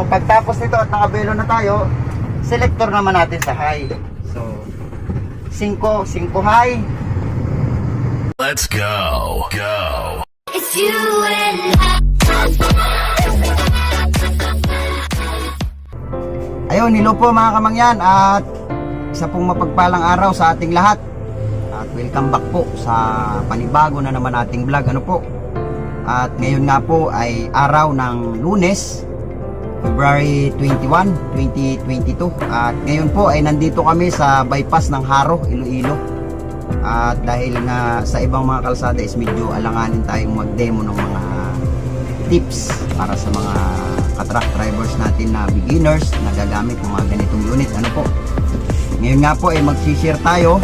So, pagtapos nito at nakabelo na tayo, selector naman natin sa high. So, 5, 5 high. Let's go. Go. It's you and I. Ayun, hello po mga kamangyan at isa pong mapagpalang araw sa ating lahat. At welcome back po sa panibago na naman ating vlog. Ano po? At ngayon nga po ay araw ng lunes, February 21, 2022. At ngayon po ay nandito kami sa bypass ng Haro, Iloilo. At dahil nga sa ibang mga kalsada is medyo alanganin tayong mag-demo ng mga tips para sa mga katruck drivers natin na beginners na gagamit ng mga ganitong unit. Ano po? Ngayon nga po ay mag-share tayo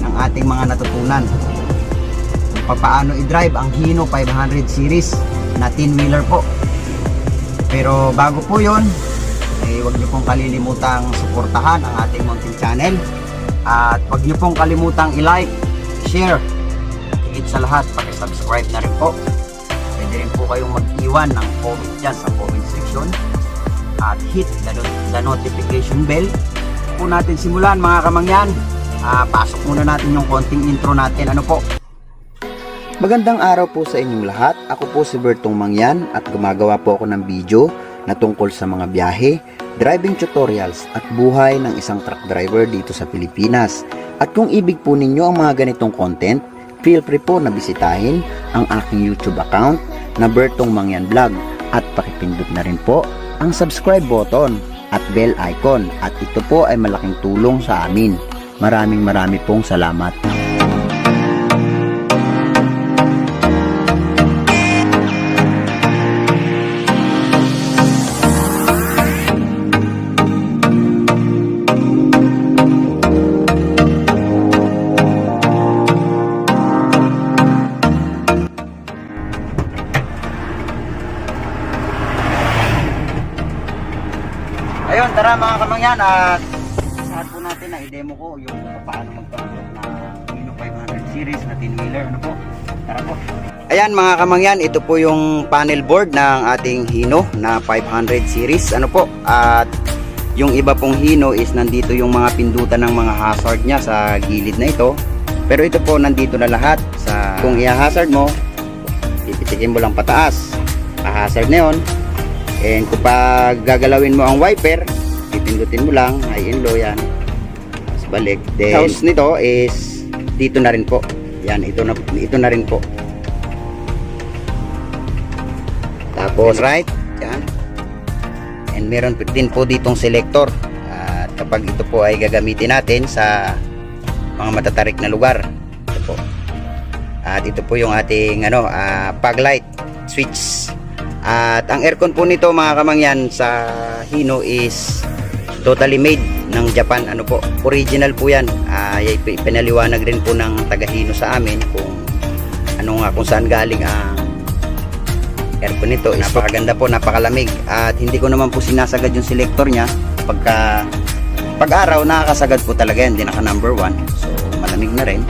ng ating mga natutunan kung paano i-drive ang Hino 500 series na 10-wheeler po. Pero bago po yun, eh, huwag niyo pong kalilimutang suportahan ang ating mountain channel at huwag niyo pong kalimutang i-like, share, higit sa lahat, paki-subscribe na rin po. Pwede rin po kayong mag-iwan ng comment dyan sa comment section at hit the, the notification bell. Po natin simulan mga kamangyan. Ah, pasok muna natin yung konting intro natin. Ano po? Magandang araw po sa inyong lahat. Ako po si Bertong Mangyan at gumagawa po ako ng video na tungkol sa mga biyahe, driving tutorials at buhay ng isang truck driver dito sa Pilipinas. At kung ibig po ninyo ang mga ganitong content, feel free po na bisitahin ang aking YouTube account na Bertong Mangyan Vlog at pakipindot na rin po ang subscribe button at bell icon at ito po ay malaking tulong sa amin. Maraming marami pong salamat. Kamangyan at saan po natin na i-demo ko yung paano magpapalog na Hino 500 series na 10-wheeler. Ano po? Tara po. Ayan mga kamangyan, ito po yung panel board ng ating Hino na 500 series. Ano po? At yung iba pong Hino is nandito yung mga pindutan ng mga hazard niya sa gilid na ito. Pero ito po nandito na lahat sa kung i-hazard mo, pipitikin mo lang pataas. Pa-hazard na yun. And kapag gagalawin mo ang wiper, pipindutin mo lang, high and low yan. Tapos balik. Then, house nito is dito na rin po. Yan, ito na, ito na rin po. Tapos right, yan. And meron din po ditong selector. At kapag ito po ay gagamitin natin sa mga matatarik na lugar. Ito po. At ito po yung ating ano, ah, fog light switch. At ang aircon po nito mga kamangyan sa Hino is totally made ng Japan. Ano po, original po yan. Y- pinaliwanag rin po ng taga Hino sa amin kung ano nga kung saan galing ang aircon nito. Napakaganda po, napakalamig. At hindi ko naman po sinasagad yung selector niya. Pagka pag araw nakakasagad po talaga yan, hindi naka number 1. So malamig na rin.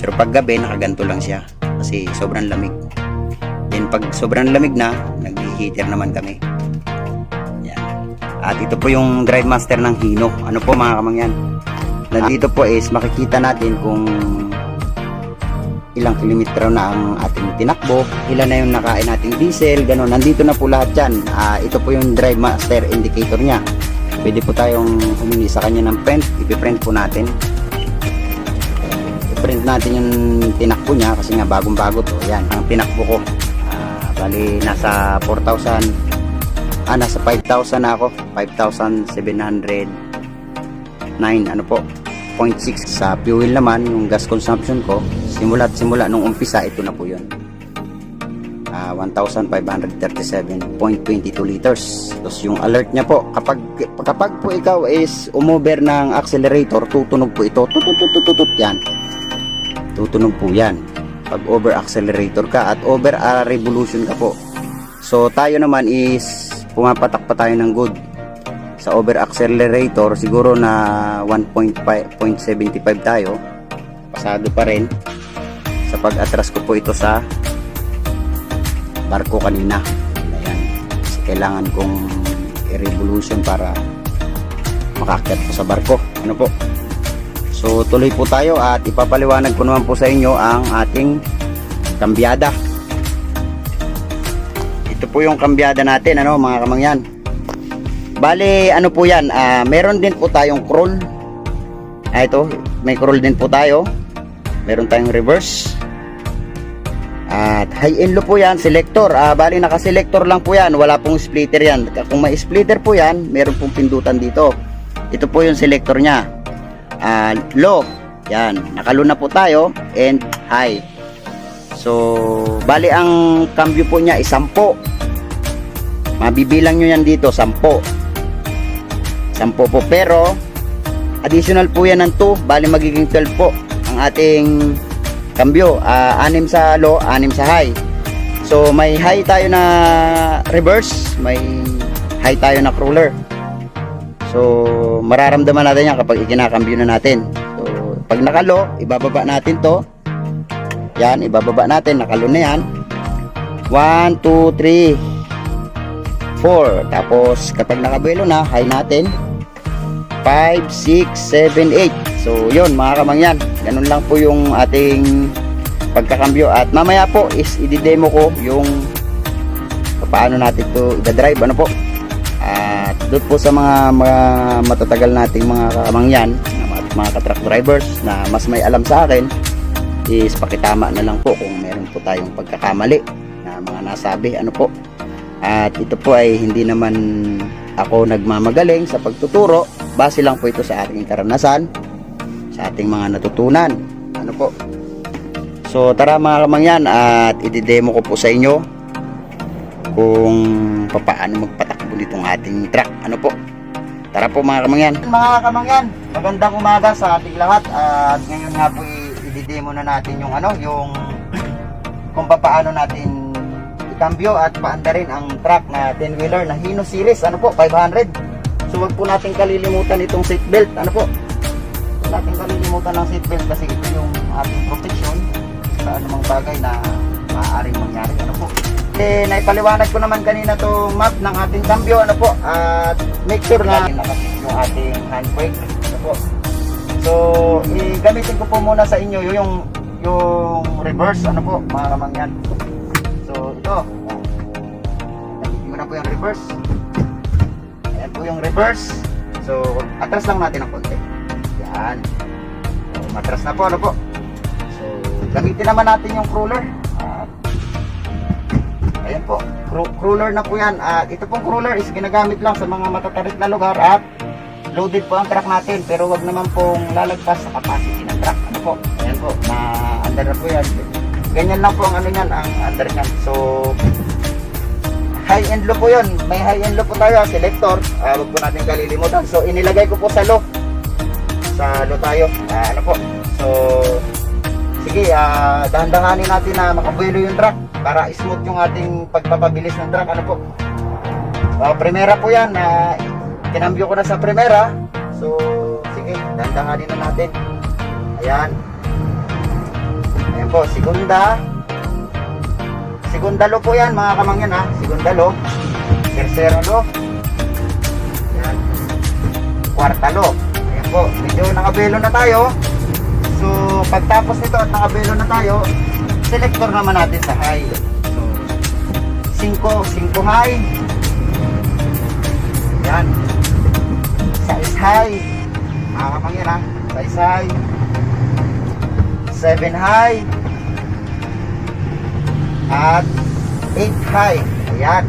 Pero pag gabi nakaganto lang siya kasi sobrang lamig. Then pag sobrang lamig na, nag-heater naman kami. At ito po yung drive master ng Hino. Ano po mga kamangyan? Nandito po is makikita natin kung ilang kilometro na ang ating tinakbo, ilan na yung nakain nating diesel, ganun. Nandito na po lahat yan. Ah, ito po yung drive master indicator niya. Pwede po tayong humingi sa kanya ng print. Ipiprint po natin. I-print natin yung tinakbo niya kasi nga bagong bago to. Yan, ang tinakbo ko. Ah, bali, nasa 4,000 ah, nasa 5,000 na ako. 5,709 ano po? 0.6 sa fuel naman yung gas consumption ko simula simula nung umpisa ito na po yun. Ah, 1,537.22 liters. Tapos yung alert niya po kapag kapag po ikaw is umover ng accelerator tutunog po ito. Tututututut yan. Tutunog po yan. Pag over accelerator ka at over a revolution ka po. So tayo naman is pumapatak pa tayo ng good sa over accelerator siguro na 1.5.75 tayo pasado pa rin sa pag-atras ko po ito sa barko kanina ayan kailangan kong i-revolution para makakyat po sa barko. Ano po? So tuloy po tayo at ipapaliwanag ko naman po sa inyo ang ating kambyada. Ito po yung kambyada natin ano mga kamangyan. Bale ano po yan, ah, meron din po tayong crawl. Ah, ito, may crawl din po tayo. Meron tayong reverse. At high and low po yan, selector. Ah, bali naka-selector lang po yan, wala pong splitter yan. Kung may splitter po yan, meron pong pindutan dito. Ito po yung selector niya. Ah, low. Yan, nakalo na po tayo and high. So, bali ang cambio po niya is 10. Mabibilang nyo yan dito, 10. 10 po. Pero, additional po yan ng 2. Bali magiging 12 po ang ating cambio. Ah, 6 sa low, 6 sa high. So, may high tayo na reverse, may high tayo na crawler. So, mararamdaman natin yan kapag ikinakambyo na natin. So, pag nakalo, ibababa natin to. Yan, ibababa natin. Nakalo na yan. 1, 2, 3, 4. Tapos, kapag nakabelo na, high natin. 5, 6, 7, 8. So, yun mga kamangyan. Ganun lang po yung ating pagkakambyo. At mamaya po is i-demo ko yung paano natin to i-drive. Ano po? At doon po sa mga, mga matatagal nating mga kamangyan, mga, mga ka-truck drivers na mas may alam sa akin, is pakitama na lang po kung meron po tayong pagkakamali na mga nasabi. Ano po? At ito po ay hindi naman ako nagmamagaling sa pagtuturo. Base lang po ito sa aking karanasan, sa ating mga natutunan. Ano po? So tara mga kamangyan at ididemo ko po sa inyo kung paano magpatakbo nitong ating truck. Ano po? Tara po mga kamangyan. Mga kamangyan, magandang umaga sa ating lahat at ngayon nga po ididemo na natin yung ano, yung kung paano natin ikambyo at paandarin ang truck na 10-wheeler na Hino Series. Ano po? 500. So wag po natin kalilimutan itong seatbelt. Ano po? Huwag natin kalilimutan ng seatbelt kasi ito yung ating protection sa anumang bagay na maaaring mangyari. Ano po? Eh, naipaliwanag ko naman kanina to map ng ating cambio. Ano po? At make sure na yung ating handbrake. Ano po? So, i-gamitin ko po muna sa inyo yung yung reverse. Ano po? Mga kamangyan. Ito. Na po yung reverse. Ayan po yung reverse. So, atras lang natin ng konti. Yan. So, matras na po, ano po. So, gamitin naman natin yung crawler. At, ayan po. Cru- crawler na po yan. At ito pong crawler is ginagamit lang sa mga matatarik na lugar at loaded po ang truck natin. Pero wag naman pong lalagpas sa capacity ng truck. Ano po. Ayan po. Ma-under na po yan. Ganyan lang po ang ano yan, ang under niyan. So, high and low po yun. May high and low po tayo, selector. Ah, wag po natin kalilimutan. So, inilagay ko po sa low. Sa low tayo. Ah, ano po. So, sige, ah, dahan-dahanin natin na makabuelo yung truck para smooth yung ating pagpapabilis ng truck. Ano po. Ah, primera po yan. na kinambyo ko na sa primera. So, sige, dahan-dahanin na natin. Ayan. Po, segunda. Segundalo po yan mga kamangyan ha. Segundalo. Terceralo. Yan. Kwartalo. Ayan po. Medyo nakabelo na tayo. So, pagtapos nito at nakabelo na tayo, selector naman natin sa high. So, 5, 5 high. Yan. Size high. Mga kamangyan ha. Size high. 7 high at 8 high. Ayan.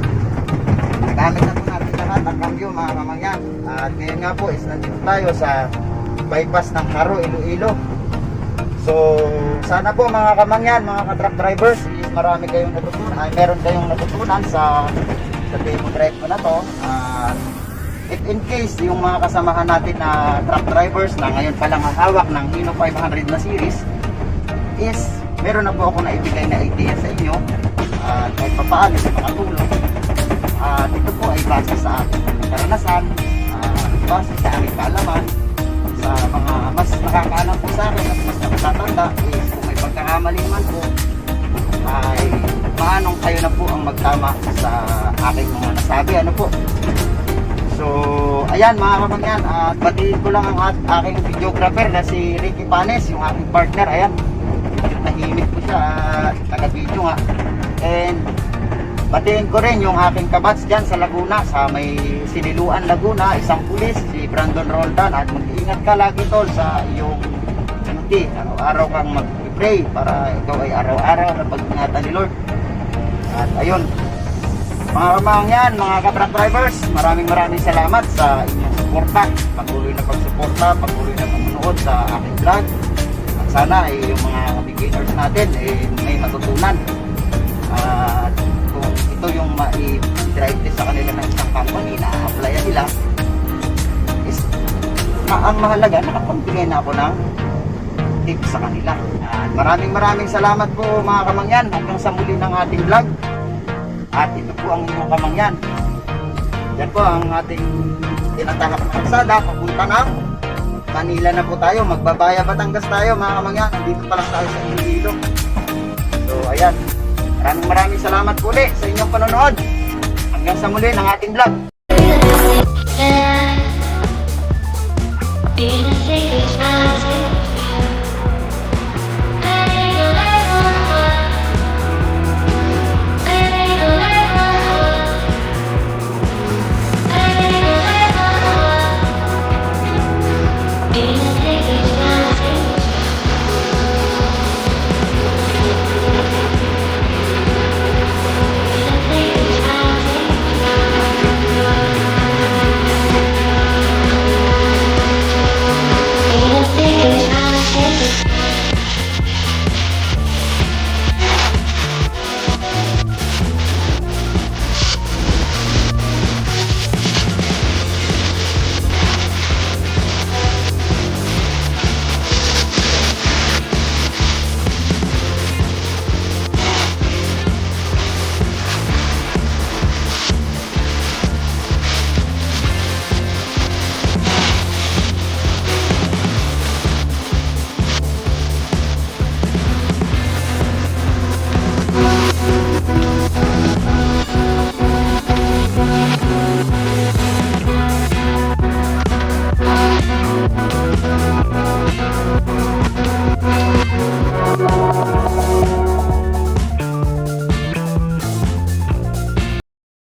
Nagamit na po natin lahat ang cambio mga kamangyan. At ngayon nga po is nandito tayo sa bypass ng Haro, Iloilo. So, sana po mga kamangyan, mga ka-truck drivers, is marami kayong natutunan, ay meron kayong natutunan sa sa demo drive ko na to. At if in case yung mga kasamahan natin na truck drivers na ngayon pa lang hawak ng Hino 500 na series is meron na po ako na ibigay na idea sa inyo at kahit papaano sa mga tulong at ito po ay base sa aking karanasan at base sa aking kaalaman sa mga mas nakakaalam po sa akin at mas nakatatanda is kung may pagkakamali man po ay manong kayo na po ang magtama sa aking mga nasabi. Ano po? So, ayan mga kamangyan, at batiin ko lang ang aking videographer na si Ricky Panes, yung aking partner. Ayan, tahimik ko siya, taga-video nga. And batiin ko rin yung aking kabats dyan sa Laguna, sa may Siniluan Laguna, isang pulis, si Brandon Roldan. At mag-iingat ka lagi tol sa iyong duty. Araw-araw kang mag-pray para ikaw ay araw-araw na pag-ingatan ni Lord. At ayun, mga kamangyan, mga kabrak drivers, maraming maraming salamat sa inyong suporta. Patuloy na pagsuporta, patuloy na panonood sa aking vlog. Sana ay yung mga beginners natin ay may matutunan. At kung ito yung ma-drive test sa kanila ng isang company na applyan nila, is ang mahalaga, nakapagbigay na ako ng tips sa kanila. At maraming maraming salamat po mga kamangyan hanggang sa muli ng ating vlog. At ito po ang inyong kamangyan. Yan po ang ating tinatahak na kalsada papunta ng Manila na po tayo. Magbabaya Batangas tayo mga kamangyan. Nandito pa lang tayo sa Iloilo. So ayan. Maraming maraming salamat po ulit sa inyong panonood. Hanggang sa muli ng ating vlog. Innocent.